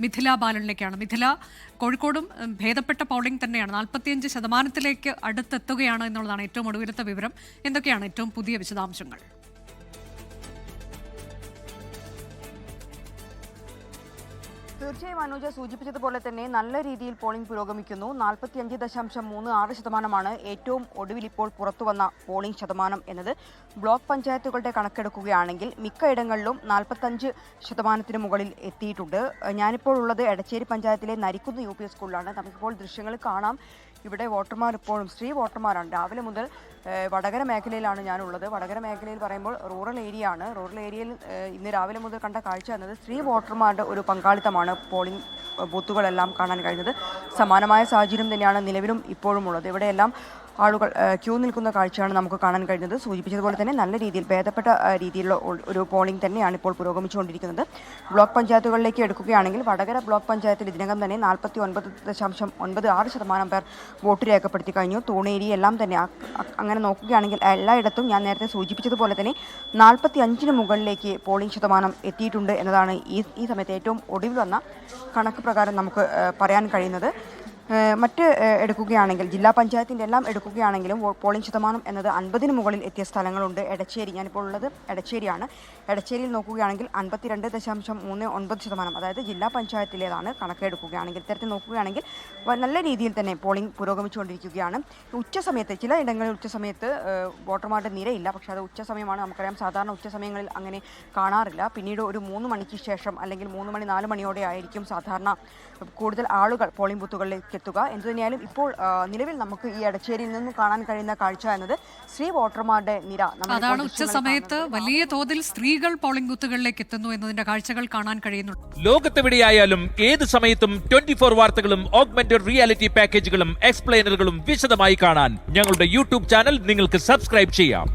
മിഥില ബാലനിലേക്കാണ്. മിഥില കോഴിക്കോടും ഭേദപ്പെട്ട പോളിംഗ് തന്നെയാണ്. നാൽപ്പത്തിയഞ്ച് ശതമാനത്തിലേക്ക് അടുത്തെത്തുകയാണ് എന്നുള്ളതാണ് ഏറ്റവും ഒടുവിലത്തെ വിവരം. എന്തൊക്കെയാണ് ഏറ്റവും പുതിയ വിശദാംശങ്ങൾ? തീർച്ചയായും അനുജ സൂചിപ്പിച്ചതുപോലെ തന്നെ നല്ല രീതിയിൽ പോളിംഗ് പുരോഗമിക്കുന്നു. നാൽപ്പത്തിയഞ്ച് ദശാംശം മൂന്ന് ആറ് ശതമാനമാണ് ഏറ്റവും ഒടുവിൽ ഇപ്പോൾ പുറത്തുവന്ന പോളിംഗ് ശതമാനം എന്നത്. ബ്ലോക്ക് പഞ്ചായത്തുകളുടെ കണക്കെടുക്കുകയാണെങ്കിൽ മിക്ക ഇടങ്ങളിലും നാൽപ്പത്തഞ്ച് ശതമാനത്തിന് മുകളിൽ എത്തിയിട്ടുണ്ട്. ഞാനിപ്പോൾ ഉള്ളത് എടച്ചേരി പഞ്ചായത്തിലെ നരിക്കുന്ന് യു പി സ്കൂളിലാണ്. നമുക്കിപ്പോൾ ദൃശ്യങ്ങൾ കാണാം. ഇവിടെ വോട്ടർമാർ ഇപ്പോഴും സ്ത്രീ വോട്ടർമാരാണ്. രാവിലെ മുതൽ വടകര മേഖലയിലാണ് ഞാനുള്ളത്. വടകര മേഖലയിൽ പറയുമ്പോൾ റൂറൽ ഏരിയ ആണ്. റൂറൽ ഏരിയയിൽ ഇന്ന് രാവിലെ മുതൽ കണ്ട കാഴ്ച എന്നത് സ്ത്രീ വോട്ടർമാരുടെ ഒരു പങ്കാളിത്തമാണ് പോളിംഗ് ബൂത്തുകളെല്ലാം കാണാൻ കഴിഞ്ഞത്. സമാനമായ സാഹചര്യം തന്നെയാണ് നിലവിലും ഇപ്പോഴും ഉള്ളത്. ഇവിടെയെല്ലാം ആളുകൾ ക്യൂ നിൽക്കുന്ന കാഴ്ചയാണ് നമുക്ക് കാണാൻ കഴിഞ്ഞത്. സൂചിപ്പിച്ചതുപോലെ തന്നെ നല്ല രീതിയിൽ ഭേദപ്പെട്ട രീതിയിലുള്ള ഒരു പോളിംഗ് തന്നെയാണ് ഇപ്പോൾ പുരോഗമിച്ചുകൊണ്ടിരിക്കുന്നത്. ബ്ലോക്ക് പഞ്ചായത്തുകളിലേക്ക് എടുക്കുകയാണെങ്കിൽ വടകര ബ്ലോക്ക് പഞ്ചായത്തിൽ ഇതിനകം തന്നെ നാൽപ്പത്തി ഒൻപത് ദശാംശം ഒൻപത് ആറ് ശതമാനം പേർ വോട്ട് രേഖപ്പെടുത്തി കഴിഞ്ഞു. തൂണേരി എല്ലാം തന്നെ അങ്ങനെ നോക്കുകയാണെങ്കിൽ എല്ലായിടത്തും ഞാൻ നേരത്തെ സൂചിപ്പിച്ചതുപോലെ തന്നെ നാൽപ്പത്തി അഞ്ചിന് മുകളിലേക്ക് പോളിംഗ് ശതമാനം എത്തിയിട്ടുണ്ട് എന്നതാണ് ഈ ഈ സമയത്ത് ഏറ്റവും ഒടുവിൽ വന്ന കണക്ക് പ്രകാരം നമുക്ക് പറയാൻ കഴിയുന്നത്. മറ്റ് എടുക്കുകയാണെങ്കിൽ ജില്ലാ പഞ്ചായത്തിന്റെ എല്ലാം എടുക്കുകയാണെങ്കിലും പോളിംഗ് ശതമാനം എന്നത് അൻപതിന് മുകളിൽ എത്തിയ സ്ഥലങ്ങളുണ്ട്. എടച്ചേരി ഞാനിപ്പോൾ ഉള്ളത് എടച്ചേരിയാണ്. എടച്ചേരിയിൽ നോക്കുകയാണെങ്കിൽ അൻപത്തിരണ്ട് ദശാംശം മൂന്ന് ഒൻപത് ശതമാനം അതായത് ജില്ലാ പഞ്ചായത്തിലേതാണ് കണക്കെടുക്കുകയാണെങ്കിൽ. ഇത്തരത്തിൽ നോക്കുകയാണെങ്കിൽ നല്ല രീതിയിൽ തന്നെ പോളിംഗ് പുരോഗമിച്ചുകൊണ്ടിരിക്കുകയാണ്. ഉച്ച സമയത്ത് ചില ഇടങ്ങളിൽ ഉച്ച സമയത്ത് വോട്ടർമാരുടെ നിരയില്ല. പക്ഷേ അത് ഉച്ച സമയമാണ്. നമുക്കറിയാം സാധാരണ ഉച്ച സമയങ്ങളിൽ അങ്ങനെ കാണാറില്ല. പിന്നീട് ഒരു മൂന്ന് മണിക്ക് ശേഷം അല്ലെങ്കിൽ മൂന്ന് മണി നാല് മണിയോടെ ആയിരിക്കും സാധാരണ കൂടുതൽ ആളുകൾ പോളിംഗ് ബൂത്തുകളിലേക്ക് എത്തുക. എന്തു തന്നെയായാലും ഇപ്പോൾ നിലവിൽ നമുക്ക് ഈ എടച്ചേരിയിൽ നിന്ന് കാണാൻ കഴിയുന്ന കാഴ്ച എന്നത് സ്ത്രീ വോട്ടർമാരുടെ നിര. അതാണ് ഉച്ച സമയത്ത് വലിയ തോതിൽ സ്ത്രീകൾ പോളിംഗ് ബൂത്തുകളിലേക്ക് എത്തുന്നു എന്നതിന്റെ കാഴ്ചകൾ കാണാൻ കഴിയുന്നു. ലോകത്തെവിടെയായാലും ഏത് സമയത്തും ട്വന്റി ഫോർ വാർത്തകളും ഓഗ്മെന്റഡ് റിയാലിറ്റി പാക്കേജുകളും എക്സ്പ്ലെയിനറുകളും വിശദമായി കാണാൻ ഞങ്ങളുടെ യൂട്യൂബ് ചാനൽ നിങ്ങൾക്ക് സബ്സ്ക്രൈബ് ചെയ്യാം.